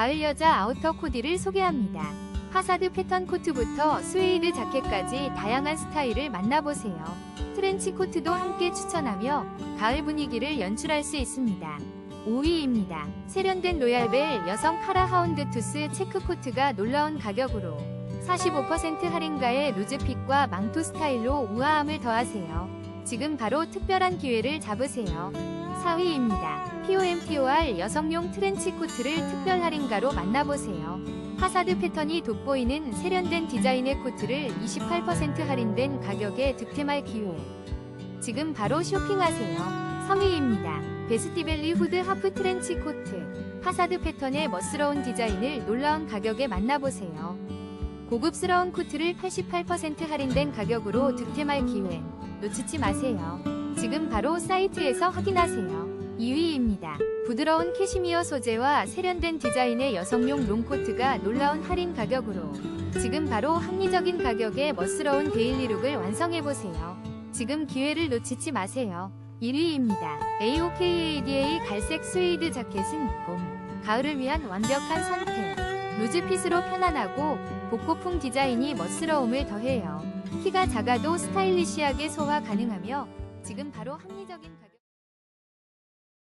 가을 여자 아우터 코디를 소개합니다. 파사드 패턴 코트부터 스웨이드 자켓까지 다양한 스타일을 만나보세요. 트렌치 코트도 함께 추천하며 가을 분위기를 연출할 수 있습니다. 5위입니다. 세련된 로얄벨 여성 카라 하운드 투스 체크 코트가 놀라운 가격으로 45% 할인가의 루즈핏과 망토 스타일로 우아함을 더하세요. 지금 바로 특별한 기회를 잡으세요. 4위입니다. POMPOR 여성용 트렌치 코트를 특별 할인가로 만나보세요. 파사드 패턴이 돋보이는 세련된 디자인의 코트를 28% 할인된 가격에 득템할 기회. 지금 바로 쇼핑하세요. 3위입니다. 베스티벨리 후드 하프 트렌치 코트. 파사드 패턴의 멋스러운 디자인을 놀라운 가격에 만나보세요. 고급스러운 코트를 88% 할인된 가격으로 득템할 기회. 놓치지 마세요. 지금 바로 사이트에서 확인하세요. 2위입니다. 부드러운 캐시미어 소재와 세련된 디자인의 여성용 롱코트가 놀라운 할인 가격으로 지금 바로 합리적인 가격에 멋스러운 데일리룩을 완성해보세요. 지금 기회를 놓치지 마세요. 1위입니다. AOKADA 갈색 스웨이드 자켓은 봄, 가을을 위한 완벽한 선택. 루즈핏으로 편안하고 복고풍 디자인이 멋스러움을 더해요. 키가 작아도 스타일리시하게 소화 가능하며 지금 바로 합리적인 가격